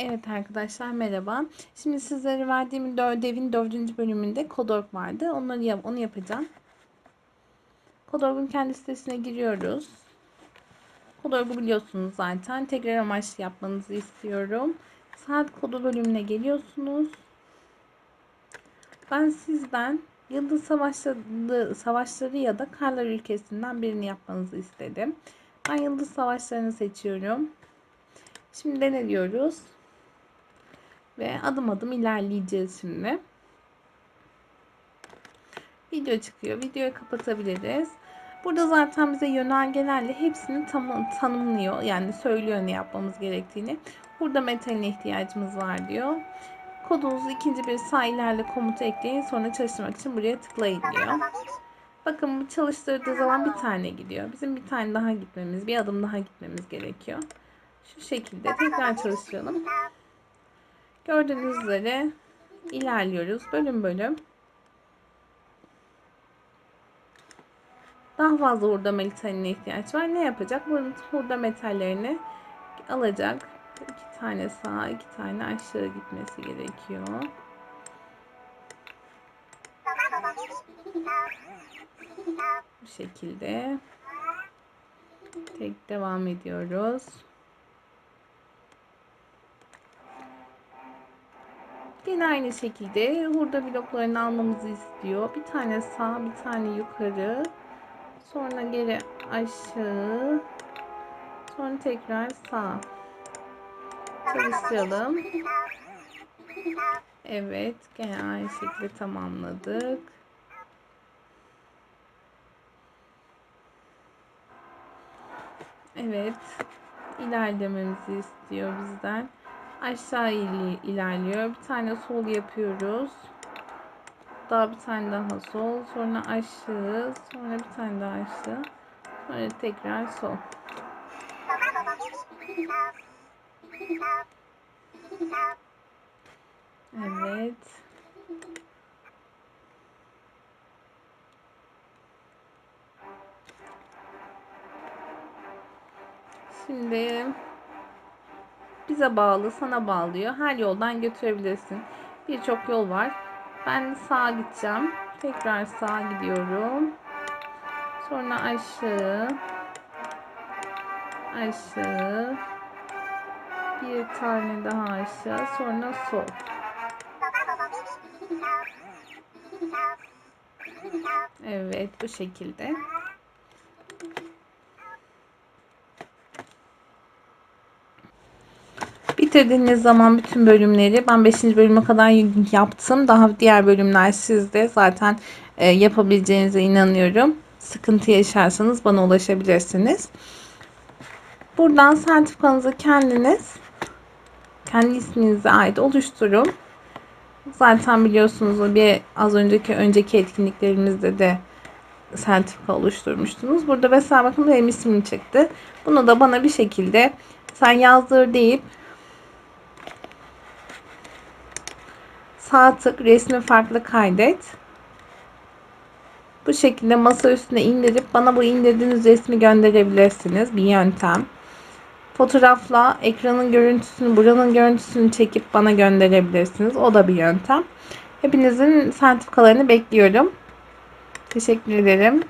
Evet arkadaşlar merhaba. Şimdi sizlere verdiğim ödevin dördüncü bölümünde Kodork vardı. Onları yap onu yapacağım. Kodork'un kendi sitesine giriyoruz. Kodork'u biliyorsunuz zaten. Tekrar amaçlı yapmanızı istiyorum. Saat kodu bölümüne geliyorsunuz. Ben sizden Yıldız Savaşları, Savaşları ya da Karlar ülkesinden birini yapmanızı istedim. Ben Yıldız Savaşlarını seçiyorum. Şimdi ne diyoruz? Ve adım adım ilerleyeceğiz şimdi. Video çıkıyor. Videoyu kapatabiliriz. Burada zaten bize yönergelerle hepsini tam, tanımlıyor. Yani söylüyor ne yapmamız gerektiğini. Burada metaline ihtiyacımız var diyor. Kodunuzu ikinci bir sağ ilerle komutu ekleyin. Sonra çalıştırmak için buraya tıklayın diyor. Bakın bu çalıştırdığı zaman bir tane gidiyor. Bizim bir tane daha gitmemiz, bir adım daha gitmemiz gerekiyor. Şu şekilde tekrar çalıştıralım. Gördüğünüz üzere ilerliyoruz bölüm bölüm. Daha fazla hurda metaline ihtiyaç var. Ne yapacak? Bunun hurda metallerini alacak. İki tane sağa, iki tane aşağı gitmesi gerekiyor. Bu şekilde. Tek devam ediyoruz. Yine aynı şekilde hurda bloklarını almamızı istiyor. Bir tane sağ, bir tane yukarı. Sonra geri aşağı. Sonra tekrar sağ. Çalıştıralım. Evet. Gene aynı şekilde tamamladık. Evet. İlerlememizi istiyor bizden aşağı ilerliyor. Bir tane sol yapıyoruz. Daha bir tane daha sol. Sonra aşağı. Sonra bir tane daha aşağı. Sonra tekrar sol. Evet. Şimdi bize bağlı, sana bağlıyor. Her yoldan götürebilirsin. Birçok yol var. Ben sağa gideceğim. Tekrar sağa gidiyorum. Sonra aşağı. Aşağı. Bir tane daha aşağı. Sonra sol. Evet bu şekilde. Bitirdiğiniz zaman bütün bölümleri ben 5. bölüme kadar yaptım. Daha diğer bölümler sizde zaten e, yapabileceğinize inanıyorum. Sıkıntı yaşarsanız bana ulaşabilirsiniz. Buradan sertifikanızı kendiniz kendi isminize ait oluşturun. Zaten biliyorsunuz bir az önceki önceki etkinliklerimizde de sertifika oluşturmuştunuz. Burada mesela bakın benim ismim çıktı. Bunu da bana bir şekilde sen yazdır deyip Sağ tık resmi farklı kaydet. Bu şekilde masa üstüne indirip bana bu indirdiğiniz resmi gönderebilirsiniz. Bir yöntem. Fotoğrafla ekranın görüntüsünü, buranın görüntüsünü çekip bana gönderebilirsiniz. O da bir yöntem. Hepinizin sertifikalarını bekliyorum. Teşekkür ederim.